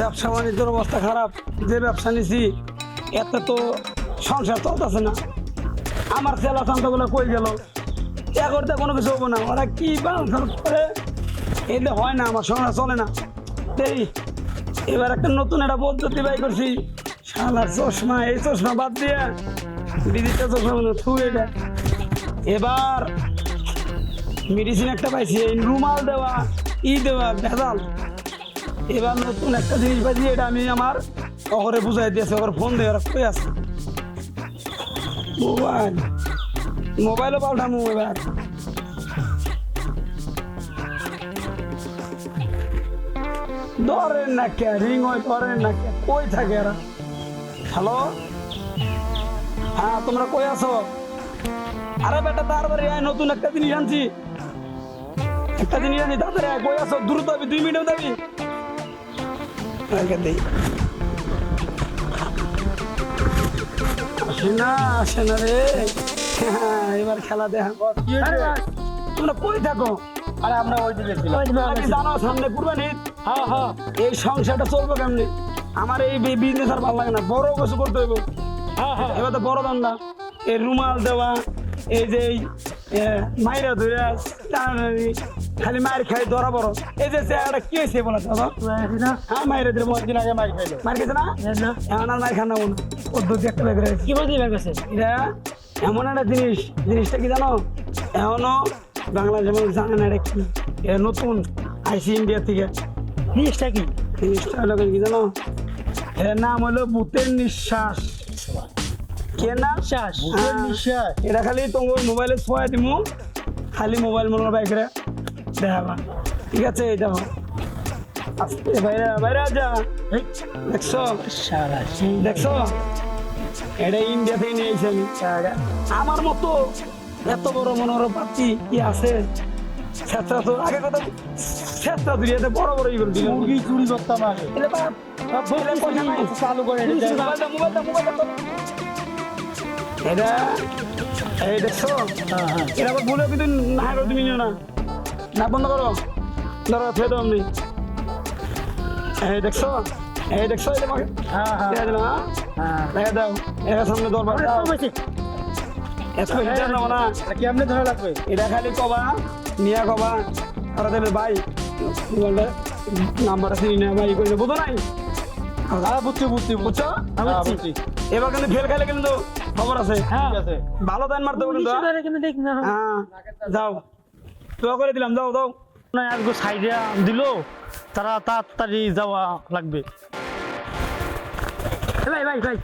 ব্যবসা বাণিজ্যের অবস্থা খারাপ, যে ব্যবসা নিছি, এতে তো সংসার চলতেছে না। আমার চেলা চান্তাগুলো কই গেল? এ করতে কোনো কিছু হব না। ওরা কি করে? এতে হয় না, আমার সংসার চলে না। এই এবার একটা নতুন একটা পদ্ধতি বাই করছি। শালার চশমা, এই চশমা বাদ দিয়ে বিদিটা চশমা থু এটা এবার মেডিসিন একটা পাইছি, এই রুমাল দেওয়া, ই দেওয়া, ভেজাল। এবার নতুন একটা জিনিস পাইছি এটা আমি আমার শহরে বুঝাই দিয়েছে ওর ফোন দিয়ে ওরা কই আছে? মোবাইল। মোবাইলও পাল্টামু এবার। ধরেন না কে রিং হয় ধরেন না কে, কই থাকে এরা? হ্যালো হ্যাঁ তোমরা কই আছো? আরে বেটা, তাড়াতাড়ি আয়, নতুন একটা জিনিস আনছি। একটা জিনিস আনছি তাড়াতাড়ি কই আছো? দ্রুত আমি দুই মিনিট দাবি। দেই। আসে না আসে না রে। হ্যাঁ, এবার খেলা দেখা তোমরা কই থাকো? আরে আমরা ওই দিকে ছিলাম। জানো সামনে কুরবানি হ্যাঁ হ্যাঁ এই সংসারটা চলবে কেমনি? আমার এই বিজনেস আর ভালো লাগে না। বড় কিছু করতে হইব। হ্যাঁ হ্যাঁ। এবার তো বড় দান্দা এই রুমাল দেওয়া এই যে মাইরা ধরে টানাটানি, খালি মায়ের খাই ধরা বড় এই যে চেহারাটা কি হয়েছে বলা দাদা হ্যাঁ মাইরা দিলে মনে দিন আগে মার খাইলো মার খেতে না? এখন আর মার খান না পদ্ধতি একটা বের কি বলছি বের করছে এটা এমন একটা জিনিস। জিনিসটা কি জানো? এখনও বাংলা যেমন জানে না এটা কি। এটা নতুন আইসি ইন্ডিয়া থেকে। জিনিসটা কি? জিনিসটা হলো কি জানো? এর নাম হলো ভূতের নিঃশ্বাস। কে শ্বাস এটা খালি তোমার মোবাইলে ছোঁয়া দিমু। খালি মোবাইল মনে বাইকরে। দেখাবা। ঠিক আছে এটা আস্তে বাইরে বাইরে যা। দেখছ? শালা দেখছ? এটা ইন্ডিয়া থেকে নিয়ে এসে আমার মতো এত বড় মনোরম পাচ্ছি কি আছে? তো আগে কথা বড় বড় ইগুলো দিল মুরগি চুরি করতাম আগে। এটা বাপ এটা পয়সা নাই। চালু করে এটা এই দেখছ হ্যাঁ হ্যাঁ এটা আবার ভুলেও কিন্তু না করো তুমি নিও না। না বন্ধ করো। ধরো ফের দাও আপনি এই দেখছ এই দেখছ এটা আমাকে হ্যাঁ হ্যাঁ। দেখা দিলাম হ্যাঁ? হ্যাঁ। দেখা দাও এর সামনে দরবার দাও। এত এটা নাও না। কেমনে ধরা লাগবে? এটা খালি কবা নিয়া কবা। আর দেবে ভাই। বললে নাম্বার আছে না ভাই বুঝো নাই? হ্যাঁ বুঝছি বুঝছি হ্যাঁ, এবার কিন্তু ফেল খাইলে কিন্তু খবর আছে। আছে। ভালো দান মারতে হ্যাঁ? হ্যাঁ যাও। তো করে দিলাম যাও যাও। না আজকে সাইডে দিল। তারা তাড়াতাড়ি যাওয়া লাগবে। ভাই ভাই ভাই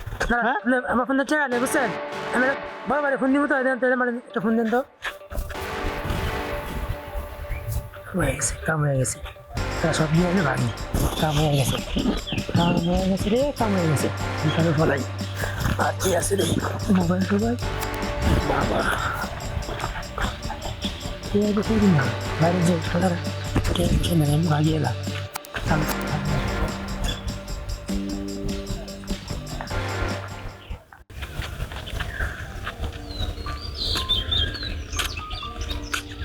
হ্যাঁ? আমার ফোনটা চেয়ে নেই বুঝছেন? আমি বড় ফোন দিব তো দেন তাহলে মানে একটা ফোন দেন তো। হয়ে গেছে কাম হয়ে গেছে। সব নিয়ে ভাগনি কাম হয়ে গেছে। কাম হয়ে গেছে রে কাম হয়ে গেছে। ফলাই। আর কি আছে রে মোবাইল টোবাইল বাবা কে আগে করি না বাইরে যে খেলা কে খেলে আমি ভাগিয়ে এলাম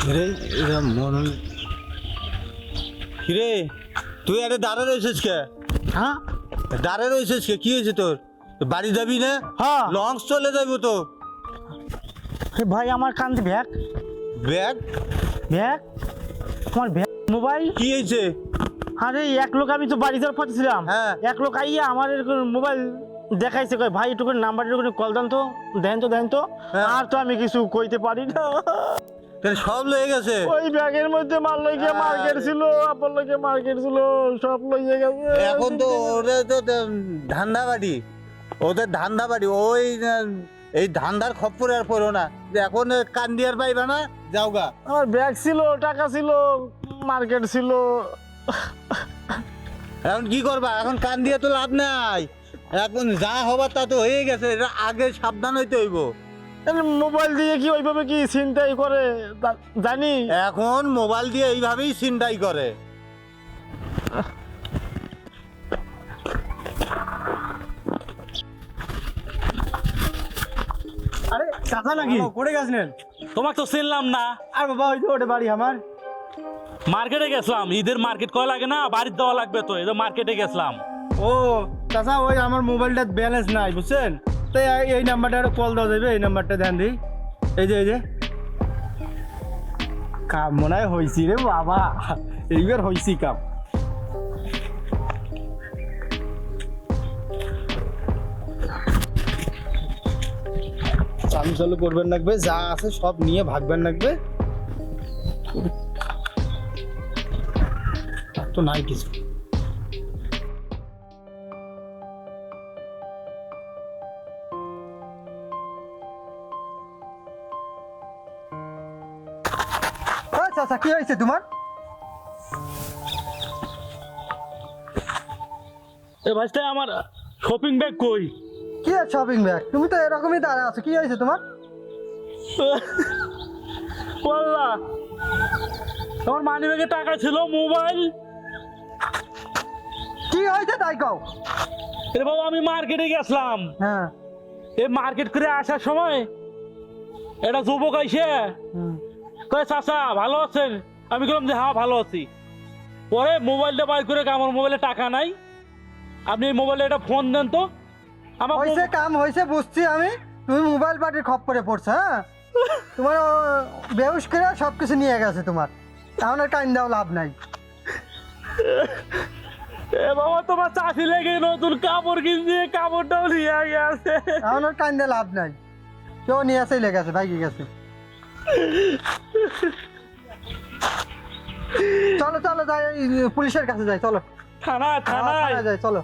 রে এরা মরণ কিরে তুই আরে দাঁড়া রয়েছিস কে হ্যাঁ দাঁড়া রয়েছিস কে কি হয়েছে তোর তো বাড়ি যাবি না? হ্যাঁ। লঞ্চ চলে যাব তো। ভাই আমার কান্দি ব্যাগ। ব্যাগ? ব্যাগ? আমার ব্যাগ? মোবাইল? কি হয়েছে? আরে এক লোক আমি তো বাড়ি যাওয়ার পথে ছিলাম। হ্যাঁ। এক লোক আইয়া আমার মোবাইল দেখাইছে কয় ভাই একটু করে নাম্বার একটু কল দেন তো দেন তো দেন তো। হ্যাঁ। আর তো আমি কিছু কইতে পারি না। সব লয়ে গেছে? ওই ব্যাগের মধ্যে মাল লইকে। মার্কেট ছিল আপন লইকে মার্কেট ছিল সব লইয়ে গেছে। এখন তো ওদের তো ধান্দা বাড়ি। ওদের ধান্দা বাড়ি ওই এই ধান্দার খপ্পরে আর পড়ো না। যে এখন কান্দিয়ার পাইবা না যাও গা। আমার ব্যাগ ছিল টাকা ছিল মার্কেট ছিল। এখন কি করবা? এখন কান্দিয়া তো লাভ নাই। এখন যা হবার তা তো হয়ে গেছে এটা আগে সাবধান হইতে হইব। মোবাইল দিয়ে কি ওইভাবে কি চিন্তাই করে? জানি। এখন মোবাইল দিয়ে এইভাবেই চিন্তাই করে। আরে নাকি? করে গেছিলেন? তোমাকে তো চিনলাম না। আর বাবা ওই তো ওটা বাড়ি আমার। মার্কেটে গেছিলাম। ঈদের মার্কেট কয় লাগে না বাড়ির দেওয়া লাগবে তো এদের মার্কেটে গেছিলাম। ও চাচা ওই আমার মোবাইলটা ব্যালেন্স নাই বুঝছেন? তাই এই- এই নাম্বারটা কল দেওয়া যাবে এই নাম্বারটা ধ্যান দিই এই যে এই যে। কাম মনে হয় হয়েছি রে বাবা। এইবার হয়েছি কাম। চালু চালু করবেন লাগবে যা আছে সব নিয়ে ভাগবেন লাগবে তো নাই কিছু। চাচা কি হয়েছে তোমার? এ ভাইস্তে আমার শপিং ব্যাগ কই? কি আছে শপিং ব্যাগ তুমি তো এরকমই দাঁড়া আছো কি হয়েছে তোমার? বললা আমার মানি ব্যাগে টাকা ছিল মোবাইল কি হয়েছে তাই কও? এ বাবা আমি মার্কেটে গেছিলাম। হ্যাঁ। এই মার্কেট করে আসার সময় এটা যুবক আইসে। কয়ে চাচা ভালো আছেন? আমি বললাম যে হ্যাঁ ভালো আছি। পরে মোবাইলটা বাইর করে আমার মোবাইলে টাকা নাই। আপনি এই মোবাইলে একটা ফোন দেন তো। আমার হয়েছে কাম হয়েছে বুঝছি আমি। তুমি মোবাইল পার্টির খপ্পরে পড়ছো হ্যাঁ? তোমার বেহুশ করে সব কিছু নিয়ে গেছে তোমার। আর কাইন দাও লাভ নাই। এ বাবা তোমার চাষি লেগে নতুন কাপড় কিনছি কাপড়টাও নিয়ে গেছে। আর কাইন দিয়ে লাভ নাই। কেউ নিয়ে আসেই লেগেছে ভাইকে গেছে। চলো চলো যাই পুলিশের কাছে যাই চলো। থানা থানায় থানায়। যাই চলো।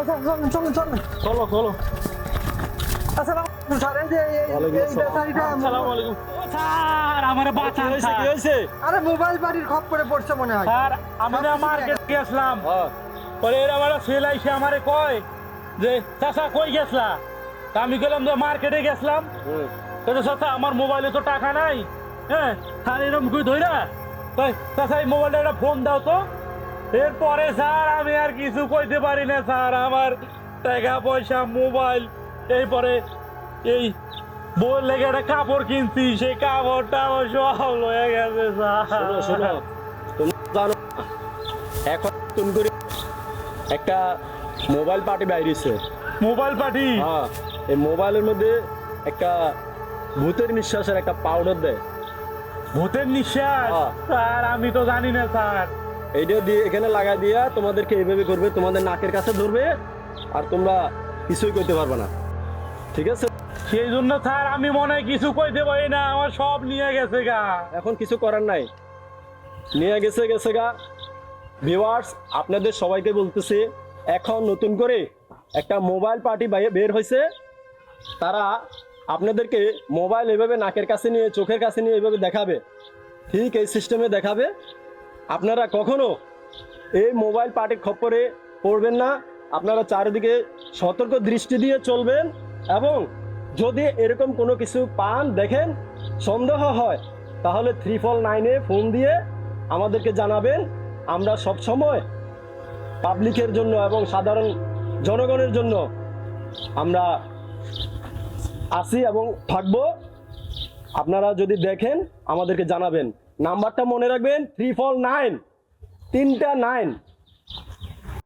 চলো চলো। চলো চলো চলো চলো আসসালাম স্যার যে এই- এই ব্যাটারিটা আসসালামু আলাইকুম ও স্যার। আমারে বাঁচান স্যার আরে মোবাইল বাড়ির খপ করে পড়ছে মনে হয়। স্যার আমি না মার্কেট গেছিলাম। পরে এর আমার ছেলে এসে আমারে কয় যে চাচা কই গেছলা? আমি গেলাম যে মার্কেটে গেছিলাম। তো চাচা আমার মোবাইলে তো টাকা নাই। হ্যাঁ স্যার এরকম কই ধইরা? কই চাচা এই মোবাইলটা একটা ফোন দাও তো। এরপরে স্যার আমি আর কিছু কইতে পারি না স্যার। আমার টাকা পয়সা মোবাইল এরপরে এই বই লেগে একটা কাপড় কিনছি সেই কাপড়টা আমার সব লয়ে গেছে স্যার। তুমি জানো এখন নতুন করে একটা মোবাইল পার্টি বাইরেছে। Mobile party? হ্যাঁ এই মোবাইলের মধ্যে একটা ভূতের নিঃশ্বাসের একটা পাউডার দেয়। ভূতের নিঃশ্বাস? হ্যাঁ। স্যার আমি তো জানি না স্যার। এইটা দিয়ে এখানে লাগাই দিয়া তোমাদেরকে এইভাবে করবে তোমাদের নাকের কাছে ধরবে আর তোমরা কিছুই করতে পারবে না। ঠিক আছে? সেই জন্য স্যার আমি মনে হয় কিছু কইতে পারি না আমার সব নিয়ে গেছে গা। এখন কিছু করার নাই। নিয়ে গেছে গেছে গা। ভিউয়ার্স আপনাদের সবাইকে বলতেছি এখন নতুন করে একটা মোবাইল পার্টি বের হয়েছে। তারা আপনাদেরকে মোবাইল এভাবে নাকের কাছে নিয়ে চোখের কাছে নিয়ে এভাবে দেখাবে। ঠিক এই সিস্টেমে দেখাবে। আপনারা কখনো এই মোবাইল পার্টির খপ্পরে পড়বেন না। আপনারা চারিদিকে সতর্ক দৃষ্টি দিয়ে চলবেন এবং যদি এরকম কোনো কিছু পান, দেখেন, সন্দেহ হয়, তাহলে থ্রি ফল নাইনে ফোন দিয়ে আমাদেরকে জানাবেন। আমরা সব সময় পাবলিকের জন্য এবং সাধারণ জনগণের জন্য আমরা আসি এবং থাকব। আপনারা যদি দেখেন, আমাদেরকে জানাবেন। নাম্বারটা মনে রাখবেন থ্রি ফোর নাইন তিনটা নাইন